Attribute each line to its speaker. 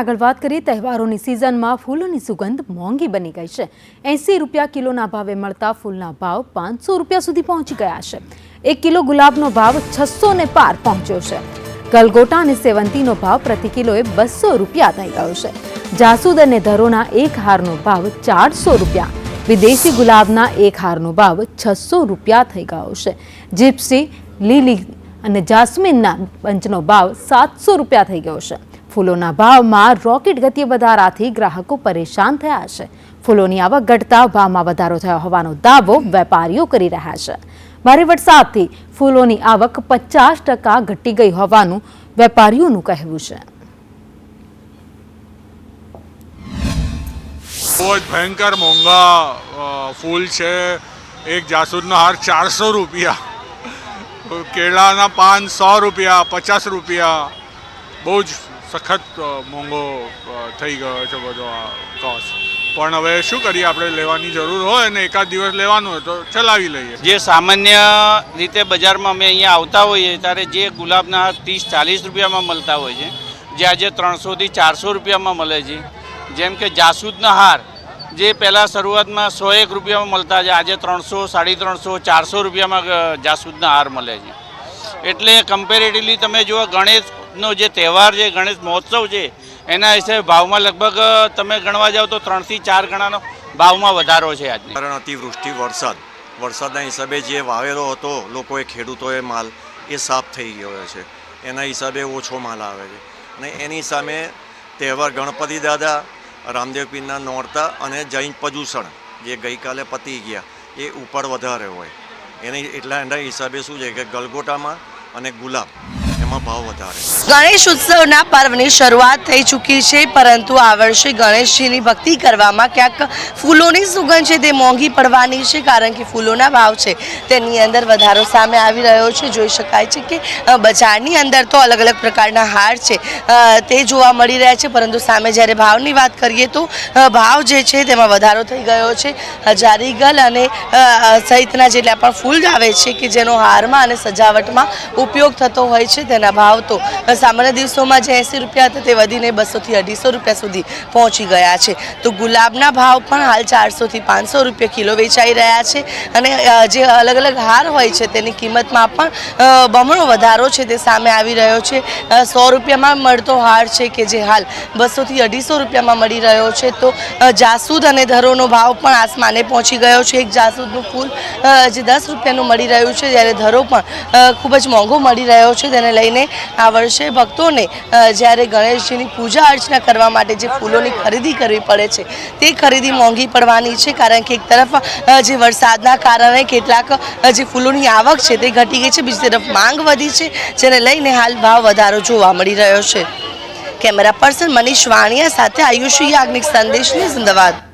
Speaker 1: આગળ વાત કરીએ, તહેવારોની સિઝનમાં ફૂલોની સુગંધ મોંઘી બની ગઈ છે. એંસી રૂપિયા કિલોના ભાવે મળતા ફૂલના ભાવ પાંચસો રૂપિયા સુધી પહોંચી ગયા છે. એક કિલો ગુલાબનો ભાવ છસો ને પાર પહોંચ્યો છે. ગલગોટા અને સેવંતીનો ભાવ પ્રતિ કિલોએ બસો રૂપિયા થઈ ગયો છે. જાસૂદ અને ધરોના એક હારનો ભાવ ચારસો રૂપિયા. વિદેશી ગુલાબના એક હારનો ભાવ છસો રૂપિયા થઈ ગયો છે. જીપ્સી, લીલી અને જાસ્મિનના પંચનો ભાવ સાતસો રૂપિયા થઈ ગયો છે. ફૂલોના ભાવમાં રોકેટ ગતિએ વધારાથી ગ્રાહકો પરેશાન થયા છે. ફૂલોની આવક ઘટતા ભાવમાં વધારો થયો હોવાનો દાવો વેપારીઓ કરી રહ્યા છે. ભારે વરસાદથી ફૂલોની આવક પચાસ ટકા ઘટી ગઈ હોવાનું વેપારીઓનું કહેવું છે.
Speaker 2: બહુ જ ભયંકર મોંઘા ફૂલ છે. એક જાસૂદનો હાર ચારસો રૂપિયા. કેળાના પાન સો રૂપિયા, પચાસ રૂપિયા. બહુ જ સખત મોંઘો થઈ ગયો છે બધો આ કોસ્ટ પણ હવે શું કરીએ? આપણે લેવાની જરૂર હોય ને એકાદ દિવસ લેવાનું હોય તો ચલાવી લઈએ.
Speaker 3: જે સામાન્ય રીતે બજારમાં અમે અહીંયા આવતા હોઈએ ત્યારે જે ગુલાબના ત્રીસ, ચાલીસ રૂપિયામાં મળતા હોય છે, જે આજે ત્રણસોથી ચારસો રૂપિયામાં મળે છે. જેમ કે જાસૂદના હાર, જે પહેલાં શરૂઆતમાં સો એક રૂપિયામાં મળતા છે, આજે ત્રણસો સાડી ત્રણસો ચારસો રૂપિયામાં જાસૂદના હાર મળે છે. એટલે કમ્પેરેટિવલી તમે જુઓ ગણેશનો જે તહેવાર છે, ગણેશ મહોત્સવ છે, એના હિસાબે ભાવમાં લગભગ તમે ગણવા જાઓ તો ત્રણથી ચાર ગણાનો ભાવમાં વધારો છે આજે
Speaker 4: કારણ અતિવૃષ્ટિ, વરસાદ. વરસાદના હિસાબે જે વાવેલો હતો, લોકોએ, ખેડૂતોએ માલ, એ સાફ થઈ ગયો છે. એના હિસાબે ઓછો માલ આવે છે. અને એની સામે તહેવાર ગણપતિ દાદા, રામદેવ પીરના નોરતા અને જૈન પજુષણ જે ગઈકાલે પતી ગયા, એ ઉપર વધારે હોય. એની, એટલા એના હિસાબે શું છે કે ગલગોટામાં અને ગુલાબ.
Speaker 5: ગણેશ ઉત્સવના પર્વની શરૂઆત થઈ ચૂકી છે, પરંતુ આ વર્ષે ગણેશજીની ભક્તિ કરવામાં ક્યાંક ફૂલોની સુગંધ છે, તે મોંઘી પડવાની છે, કારણ કે ફૂલોના ભાવ છે. તેની અંદર વધારો સામે આવી રહ્યો છે. જોઈ શકાય છે કે બજારની અંદર તો અલગ અલગ પ્રકારના હાર છે તે જોવા મળી રહ્યા છે, પરંતુ સામે જ્યારે ભાવની વાત કરીએ તો ભાવ જે છે તેમાં વધારો થઈ ગયો છે. હજારીગલ અને સહિતના જેટલા પણ ફૂલ આવે છે કે જેનો હારમાં અને સજાવટમાં ઉપયોગ થતો હોય છે તેના ભાવ તો સામાન્ય દિવસોમાં જે એંસી રૂપિયા હતા તે વધીને બસોથી અઢીસો રૂપિયા સુધી પહોંચી ગયા છે. તો ગુલાબના ભાવ પણ હાલ ચારસોથી પાંચસો રૂપિયા કિલો વેચાઈ રહ્યા છે અને જે અલગ અલગ હાર હોય છે તેની કિંમતમાં પણ બમણો વધારો છે તે સામે આવી રહ્યો છે. સો રૂપિયામાં મળતો હાર છે કે જે હાલ બસોથી અઢીસો રૂપિયામાં મળી રહ્યો છે તો જાસૂદ અને ધરોનો ભાવ પણ આસમાને પહોંચી ગયો છે. એક જાસૂદનું ફૂલ જે દસ રૂપિયાનું મળી રહ્યું છે, જ્યારે ધરો પણ ખૂબ જ મોંઘો મળી રહ્યો છે. તેને લઈને આ વર્ષે ભક્તોને જ્યારે ગણેશજીની પૂજા અર્ચના કરવા માટે જે ફૂલોની ખરીદી કરવી પડે છે, તે ખરીદી મોંઘી પડવાની છે, કારણ કે એક તરફ જે વરસાદના કારણે કેટલાક જે ફૂલોની આવક છે તે ઘટી ગઈ છે, બીજી તરફ માંગ વધી છે, જેને લઈને હાલ ભાવ વધારો જોવા મળી રહ્યો છે. કેમેરા પર્સન મનીષ વાણિયા સાથે આયુષ યાજ્ઞિક સંદેશની અમદાવાદ.